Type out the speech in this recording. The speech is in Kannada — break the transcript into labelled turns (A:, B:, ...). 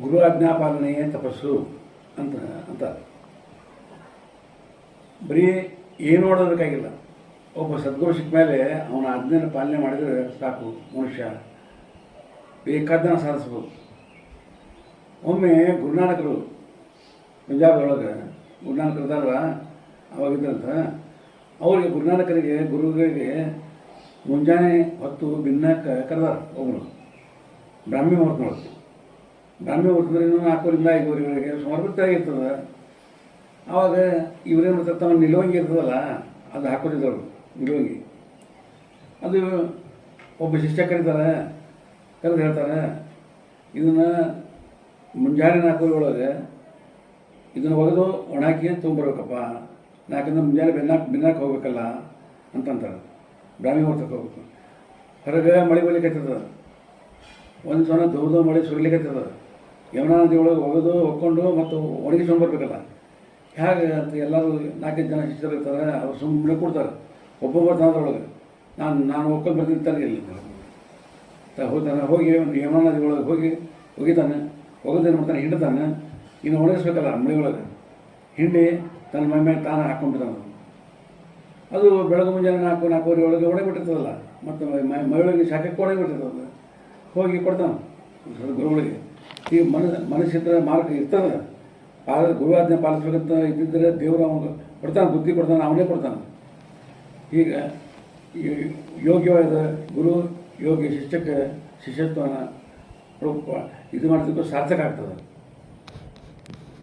A: ಗುರು ಆಜ್ಞಾಪಾಲನೆಯೇ ತಪಸ್ಸು ಅಂತ ಅಂತ. ಬರೀ ಏನು ನೋಡೋದಕ್ಕಾಗಿಲ್ಲ ಒಬ್ಬ ಸದ್ಗುರು ಸಿಕ್ಕ ಮೇಲೆ ಅವನ ಆಜ್ಞೆನ ಪಾಲನೆ ಮಾಡಿದರೆ ಸಾಕು ಮನುಷ್ಯ. ಬೇಕಾದ್ದನ್ನು ಸಾಧಿಸ್ಬೋದು. ಒಮ್ಮೆ ಗುರುನಾನಕರು ಪಂಜಾಬ್ದೊಳಗೆ ಗುರುನಾನಕರು ಇದ್ದಾರಲ್ಲ ಅವಾಗಿದ್ದಂತ ಅವರಿಗೆ ಗುರುನಾನಕರಿಗೆ, ಗುರುಗಳಿಗೆ ಮುಂಜಾನೆ ಹೊತ್ತು ಭಿನ್ನಕ್ಕೆ ಕರೆದಾರ ಒಬ್ಬರು ಬ್ರಾಹ್ಮಿ ಮುಹೂರ್ತ ಬ್ರಾಹ್ಮಿ ಮುಹೂರ್ತಂದ್ರೆ ಇನ್ನೂ ನಾಲ್ಕೂರಿಂದ ಐದುವರೆವರೆಗೆ ಸುಮಾರು ಹೊತ್ತಾಗಿರ್ತದೆ ಆವಾಗ ಇವರೇನು ಮಾಡ್ತಾರೆ? ತಮ್ಮ ನಿಲುವಂಗಿ ಇರ್ತದಲ್ಲ, ಅದು ಹಾಕೊಂಡಿದ್ದವರು, ನಿಲುವಂಗಿ. ಅದು ಒಬ್ಬ ಶಿಷ್ಯ ಕರೀತಾರೆ ಕರೆದು ಹೇಳ್ತಾರೆ, ಇದನ್ನು ಮುಂಜಾನೆ ನಾಲ್ಕೂವರೆ ಒಳಗೆ ಇದನ್ನು ಒಗೆದು ಒಣಾಕಿ ತೊಗೊಂಬರ್ಬೇಕಪ್ಪ ಯಾಕಂದ್ರೆ ಮುಂಜಾನೆ ಬೆನ್ನಾಕ್ ಬೆನ್ನಾಕ್ ಹೋಗ್ಬೇಕಲ್ಲ ಅಂತಂತಾರೆ. ಬ್ರಾಹ್ಮಿ ಹೊರತಕ್ಕೆ ಹೋಗ್ಬೇಕು. ಹೊರಗೆ ಮಳೆ ಬರ್ಲಿಕ್ಕತ್ತದ ಒಂದು ಸಲ ದೊಡ್ಡ ಮಳೆ ಸುರಿಲಿಕ್ಕತ್ತದ ಯಮುನಾ ನದಿ ಒಳಗೆ ಒಗೆದು ಒಕ್ಕೊಂಡು ಮತ್ತು ಒಣಗಿಸ್ಕೊಂಡ್ಬರ್ಬೇಕಲ್ಲ ಹೇಗೆ ಅಂತ ಎಲ್ಲರೂ ನಾಲ್ಕೈದು ಜನ ಶಿಷ್ಯರು ಇರ್ತಾರೆ, ಅವ್ರು ಸುಮ್ಮನೆ ಕೊಡ್ತಾರೆ. ಒಬ್ಬೊಬ್ಬರು ತಾನದ್ರೊಳಗೆ ನಾನು ನಾನು ಒಕ್ಕೊಂಡು ಬರ್ತೀನಿ ತಲೆ ಇಲ್ಲಿ ಹೋಗ್ತಾನೆ, ಹೋಗಿ ಯಮುನಾ ನದಿ ಒಳಗೆ ಹೋಗಿ ಒಗಿತಾನೆ, ಒಗೆದೇನು ಮಾಡ್ತಾನೆ, ಹಿಂಡ್ತಾನೆ. ಇನ್ನು ಒಣಗಿಸ್ಬೇಕಲ್ಲ ಮಳೆ ಒಳಗೆ ಹಿಂಡಿ ತನ್ನ ಮೈ ಮೇಲೆ ತಾನೇ ಹಾಕ್ಕೊಂಡ್ಬಿಡ್ತಾನೆ ಅದು ಬೆಳಗ್ಗೆ ಮುಂಜಾನೆ ನಾಲ್ಕು, ನಾಲ್ಕೂವರೆ ಒಳಗೆ ಒಣಗಿಬಿಟ್ಟಿರ್ತದಲ್ಲ. ಮತ್ತು ಮೈ ಮೈಯೊಳಗೆ ಶಾಖಕ್ಕೆ ಒಣಗಿಬಿಟ್ಟಿರ್ತದೆ ಹೋಗಿ ಕೊಡ್ತಾನೆ. ಗುರುಗಳಿಗೆ. ಈ ಮನ ಮನಸ್ಸಿದ್ರೆ ಮಾರ್ಗ ಇರ್ತದೆ ಪಾಲ ಗುರುವಾಜ್ಞೆ ಪಾಲಿಸ್ಬೇಕಂತ ಇದ್ದಿದ್ದರೆ ದೇವರು ಅವನು ಕೊಡ್ತಾನೆ, ಬುದ್ಧಿ ಕೊಡ್ತಾನೆ, ಅವನೇ ಕೊಡ್ತಾನೆ. ಈಗ ಯೋಗ್ಯವಾದ ಗುರು, ಯೋಗ್ಯ ಶಿಷ್ಯಕ್ಕೆ ಶಿಷ್ಯತ್ವನ ರೂಪ ಇದು ಮಾಡೋದಕ್ಕೂ ಸಾರ್ಥಕ ಆಗ್ತದೆ.